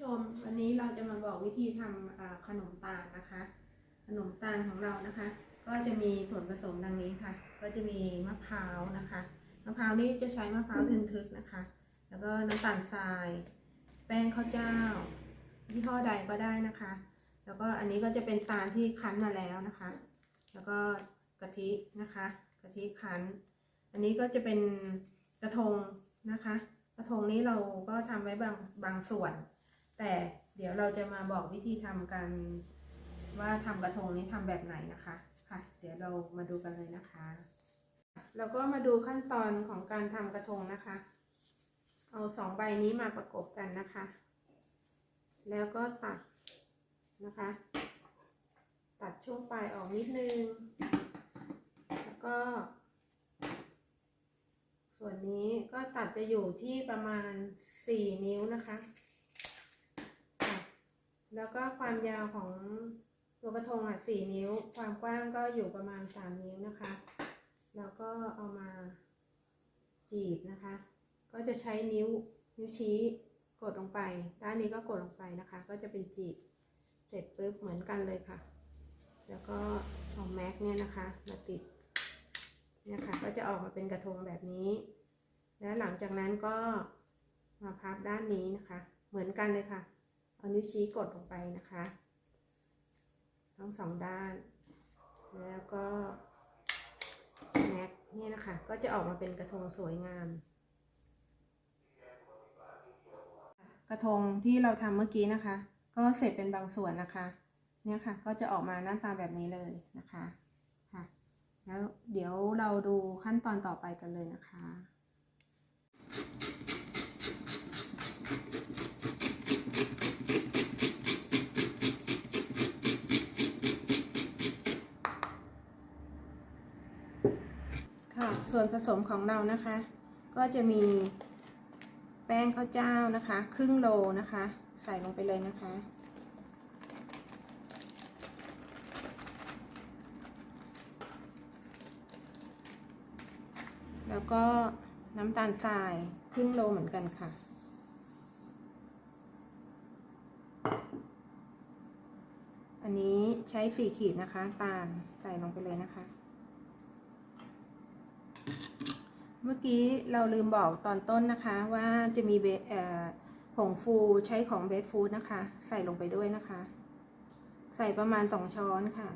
ชม วันนี้เราจะมาบอกวิธีทำขนมตาลนะคะ ขนมตาลของเรานะคะ ก็จะมีส่วนผสมดังนี้ค่ะ ก็จะมีมะพร้าวนะคะมะพร้าวนี้จะใช้มะพร้าวทึนทึกนะคะ แล้วก็น้ำตาลทราย แป้งข้าวเจ้ายี่ห้อใดก็ได้นะคะ แล้วก็อันนี้ก็จะเป็นตาลที่คั้นมาแล้วนะคะ แล้วก็กะทินะคะ กะทิคั้น อันนี้ก็จะเป็นกระทงนะคะ กระทงนี้เราก็ทำไว้บางบางส่วน แต่เดี๋ยวเราจะมาบอกวิธีทำกันว่าทำกระทงนี้ทำแบบไหนนะคะค่ะ เดี๋ยวเรามาดูกันเลยนะคะ เราก็มาดูขั้นตอนของการทำกระทงนะคะ เอาสองใบนี้มาประกบกันนะคะ แล้วก็ตัดนะคะ ตัดช่วงปลายออกนิดนึง แล้วก็ ส่วนนี้ก็ตัดจะอยู่ที่ประมาณ 4 นิ้วนะคะค่ะ แล้วก็ความยาวของตัวกระทงอะ4นิ้ว ความกว้างก็อยู่ประมาณ3นิ้วนะคะ แล้วก็เอามาจีบนะคะ ก็จะใช้นิ้วนิ้วชี้กดลงไป ด้านนี้ก็กดลงไปนะคะ ก็จะเป็นจีบ เสร็จปุ๊บเหมือนกันเลยค่ะ แล้วก็เอาแม็กเนี่ยนะคะมาติดเนี่ยค่ะก็จะออกมาเป็นกระทงแบบนี้ แล้วหลังจากนั้นก็มาพับด้านนี้นะคะ เหมือนกันเลยค่ะ เอานิ้วชี้กดลงไปนะคะ ทั้งสองด้าน แล้วก็แม็กนี่นะคะ ก็จะออกมาเป็นกระทงสวยงาม กระทงที่เราทำเมื่อกี้นะคะ ก็เสร็จเป็นบางส่วนนะคะ เนี่ยค่ะ ก็จะออกมาหน้าตาแบบนี้เลยนะคะค่ะ แล้วเดี๋ยวเราดูขั้นตอนต่อไปกันเลยนะคะ ค่ะ ส่วนผสมของเรานะคะ ก็จะมีแป้งข้าวเจ้านะคะ ครึ่งโลนะคะ ใส่ลงไปเลยนะคะ แล้วก็น้ำตาลทรายครึ่งโลเหมือนกันค่ะ อันนี้ใช้สี่ขีดนะคะ ตาลใส่ลงไปเลยนะคะ เมื่อกี้เราลืมบอกตอนต้นนะคะว่าจะมีผงฟูใช้ของเบสฟูดนะคะ ใส่ลงไปด้วยนะคะ ใส่ประมาณสองช้อนค่ะ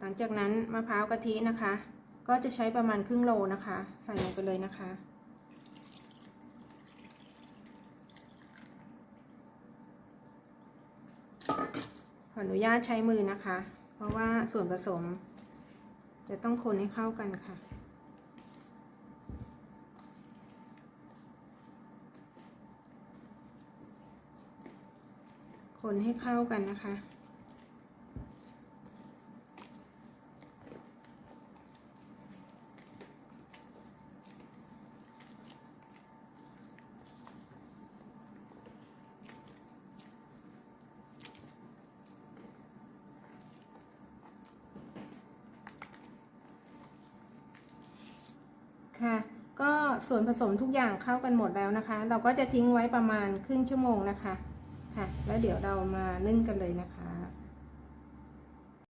หลังจากนั้นมะพร้าวกะทินะคะ ก็จะใช้ประมาณครึ่งโลนะคะ ใส่ลงไปเลยนะคะขออนุญาตใช้มือนะคะ เพราะว่าส่วนผสม จะต้องคนให้เข้ากันค่ะ คนให้เข้ากันนะคะ ค่ะ ก็ส่วนผสมทุกอย่างเข้ากันหมดแล้วนะคะ เราก็จะทิ้งไว้ประมาณครึ่งชั่วโมงนะคะค่ะ แล้วเดี๋ยวเรามานึ่งกันเลยนะคะ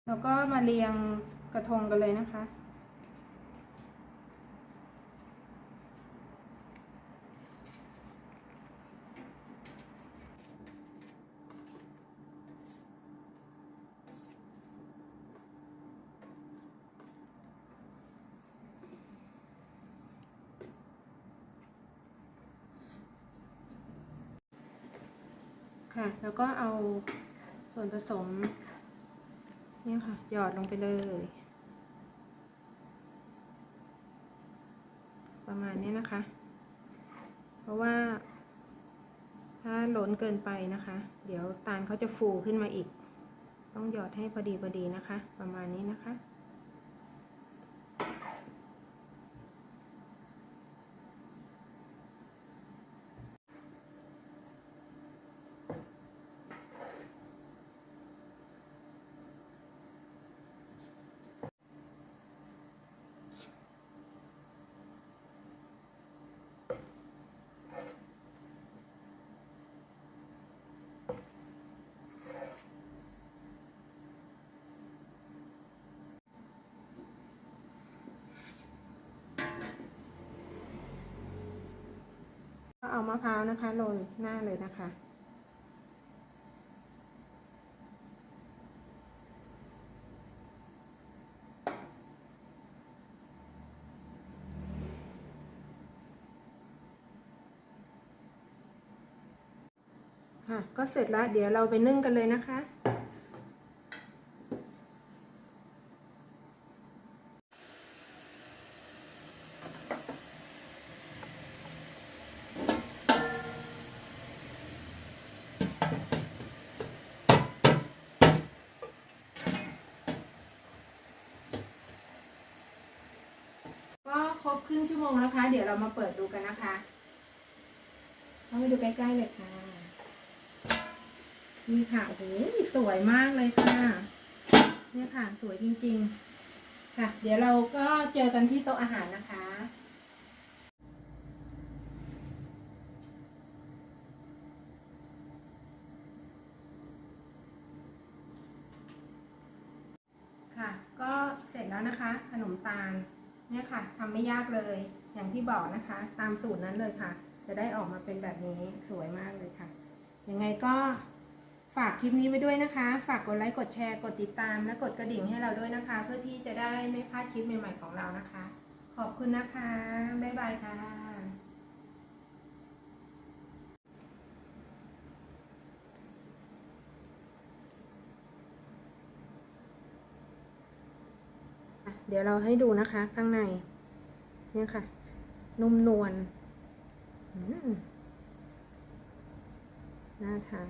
แล้วก็มาเรียงกระทงกันเลยนะคะ ค่ะ แล้วก็เอาส่วนผสมเนี่ยค่ะ หยอดลงไปเลย ประมาณนี้นะคะ เพราะว่า ถ้าล้นเกินไปนะคะ เดี๋ยวตาลเขาจะฟูขึ้นมาอีก ต้องหยอดให้พอดีพอดีนะคะ ประมาณนี้นะคะ เอามะพร้าวนะคะโรยหน้าเลยนะคะ ค่ะ ก็เสร็จแล้วเดี๋ยวเราไปนึ่งกันเลยนะคะ ก็ค รบครึ่งชั่วโมงนะคะ เดี๋ยวเรามาเปิดดูกันนะคะเข้าไปดูใกล้ๆเลยค่ะนี่ค่ะโอ้โหสวยมากเลยค่ะเนี่ยค่ะสวยจริง ๆ ค่ะ เดี๋ยวเราก็เจอกันที่โต๊ะอาหารนะคะค่ะ ก็เสร็จแล้วนะคะ ขนมตาล เนี่ยค่ะทำไม่ยากเลย อย่างที่บอกนะคะ ตามสูตรนั้นเลยค่ะ จะได้ออกมาเป็นแบบนี้สวยมากเลยค่ะ ยังไงก็ฝากคลิปนี้ไว้ด้วยนะคะ ฝากกดไลค์ กดแชร์ กดติดตาม และกดกระดิ่งให้เราด้วยนะคะ เพื่อที่จะได้ไม่พลาดคลิปใหม่ๆของเรานะคะ ขอบคุณนะคะ บ๊ายบายค่ะ เดี๋ยวเราให้ดูนะคะ ข้างใน เนี่ยค่ะ นุ่มนวลน่าทาน